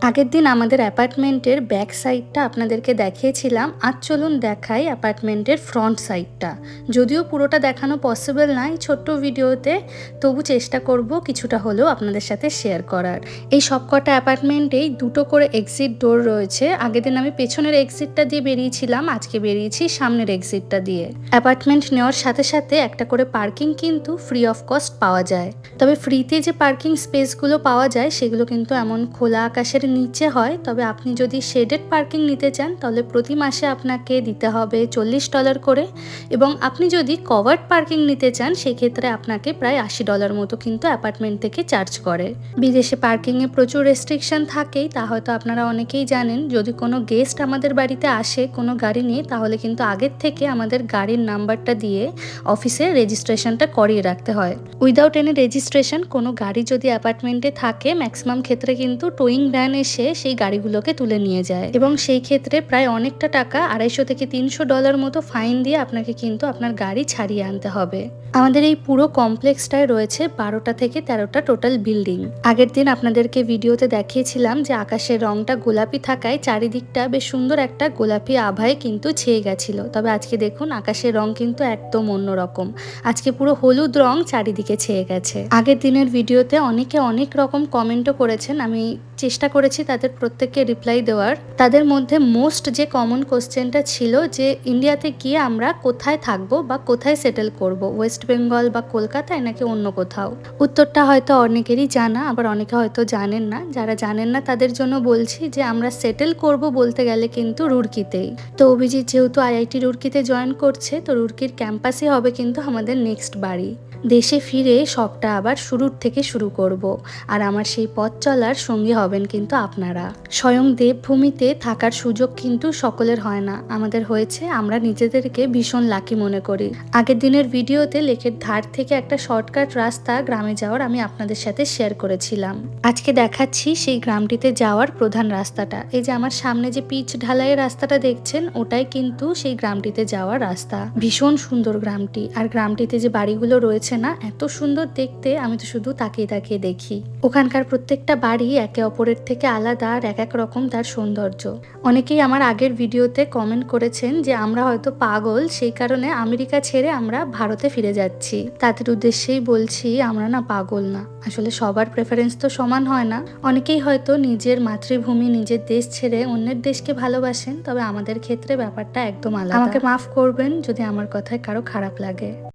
আগের দিন আমাদের অ্যাপার্টমেন্টের ব্যাক সাইডটা আপনাদেরকে দেখিয়েছিলাম। আর চলুন দেখাই অ্যাপার্টমেন্টের ফ্রন্ট সাইডটা। যদিও পুরোটা দেখানো পসিবল না এই ছোট্ট ভিডিওতে, তবু চেষ্টা করব কিছুটা হলেও আপনাদের সাথে শেয়ার করার। এই সবকটা অ্যাপার্টমেন্টেই দুটো করে এক্সিট ডোর রয়েছে। আগের দিন আমি পেছনের এক্সিটটা দিয়ে বেরিয়েছিলাম, আজকে বেরিয়েছি সামনের এক্সিটটা দিয়ে। অ্যাপার্টমেন্ট নেওয়ার সাথে সাথে একটা করে পার্কিং কিন্তু ফ্রি অফ কস্ট পাওয়া যায়। তবে ফ্রিতে যে পার্কিং স্পেসগুলো পাওয়া যায়, সেগুলো কিন্তু এমন খোলা আকাশের নিচে হয়, তবে আপনি যদি শেডেড পার্কিং নিতে চান, তাহলে প্রতি মাসে আপনাকে দিতে হবে চল্লিশ ডলার করে এবং আপনি যদি কভার্ড পার্কিং নিতে চান, সেক্ষেত্রে আপনাকে প্রায় আশি ডলার মতো কিন্তু অ্যাপার্টমেন্ট থেকে চার্জ করে। বিদেশে পার্কিংয়ে প্রচুর রেস্ট্রিকশন থাকেই, তা হয়তো আপনারা অনেকেই জানেন। যদি কোনো গেস্ট আমাদের বাড়িতে আসে কোনো গাড়ি নিয়ে, তাহলে কিন্তু আগের থেকে আমাদের গাড়ির নাম্বারটা দিয়ে অফিসে রেজিস্ট্রেশনটা করিয়ে রাখতে হয়। উইদাউট এনি রেজিস্ট্রেশন কোনো গাড়ি যদি অ্যাপার্টমেন্টে থাকে, ম্যাক্সিমাম ক্ষেত্রে কিন্তু টোয়িং ভ্যান এসে সেই গাড়িগুলোকে তুলে নিয়ে যায়। এবং সেই ক্ষেত্রে প্রায় অনেকটা টাকা, আড়াইশো থেকে তিনশো ডলার মতো ফাইন দিয়ে আপনাকে কিন্তু আপনার গাড়ি ছাড়িয়ে আনতে হবে। আমাদের এই পুরো কমপ্লেক্সটায় রয়েছে বারোটা থেকে তেরোটা টোটাল বিল্ডিং। আগের দিন আপনাদেরকে ভিডিওতে দেখিয়েছিলাম যে আকাশের রংটা গোলাপি থাকায় চারিদিকটা বেশ সুন্দর একটা গোলাপি আভায় কিন্তু ছেয়ে গেছিল। তবে আজকে দেখুন আকাশের রং কিন্তু একদম অন্যরকম। আজকে পুরো হলুদ রং চারিদিকে ছেয়ে গেছে। আগের দিনের ভিডিওতে অনেকে অনেক রকম কমেন্টও করেছেন, আমি চেষ্টা করেছি তাদের প্রত্যেককে রিপ্লাই দেওয়ার। তাদের মধ্যে মোস্ট যে কমন কোশ্চেনটা ছিল যে ইন্ডিয়াতে গিয়ে আমরা কোথায় থাকব বা কোথায় সেটেল করব? ওয়েস্ট বেঙ্গল বা কলকাতায় নাকি অন্য কোথাও? উত্তরটা হয়তো অনেকেরই জানা, আবার অনেকে হয়তো জানেন না। যারা জানেন না, তাদের জন্য বলছি যে আমরা সেটেল করব বলতে গেলে কিন্তু রুরকিতেই। তো অভিজিৎ যেহেতু আইআইটি রুরকিতে জয়েন করছে, তো রুরকির ক্যাম্পাসই হবে কিন্তু আমাদের নেক্সট বাড়ি। দেশে ফিরে সবটা আবার শুরুর থেকে শুরু করব। আর আমার সেই পথ চলার সঙ্গী হবেন কিন্তু আপনারা। স্বয়ং দেবভূমিতে থাকার সুযোগ কিন্তু সকলের হয় না। আমাদের হয়েছে আমরা নিজেদেরকে ভীষণ লাকি মনে করি। আগের দিনের ভিডিওতে লেকের ধার থেকে একটা শর্টকাট রাস্তা গ্রামে যাওয়ার আমি আপনাদের সাথে শেয়ার করেছিলাম। আজকে দেখাচ্ছি সেই গ্রামটিতে যাওয়ার প্রধান রাস্তাটা। এই যে আমার সামনে যে পিচ ঢালাইয়ের রাস্তাটা দেখছেন, ওটাই কিন্তু সেই গ্রামটিতে যাওয়ার রাস্তা। ভীষণ সুন্দর গ্রামটি। আর গ্রামটিতে যে বাড়িগুলো রয়েছে না, এত সুন্দর দেখতে আমি তো শুধু তাকিয়ে তাকিয়ে দেখি। ওখানকার প্রত্যেকটা বাড়ি একে অপরের থেকে আলাদা আর এক এক রকম তার সৌন্দর্য। অনেকেই আমার আগের ভিডিওতে কমেন্ট করেছেন যে, আমরা হয়তো পাগল, সেই কারণে আমেরিকা ছেড়ে আমরা ভারতে ফিরে যাচ্ছি। তাদের উদ্দেশ্যেই বলছি, আমরা না পাগল না। আসলে সবার প্রেফারেন্স তো সমান হয় না। অনেকেই হয়তো নিজের মাতৃভূমি, নিজের দেশ ছেড়ে অন্যের দেশকে ভালোবাসেন, তবে আমাদের ক্ষেত্রে ব্যাপারটা একদম আলাদা। আমাকে মাফ করবেন যদি আমার কথায় কারও খারাপ লাগে।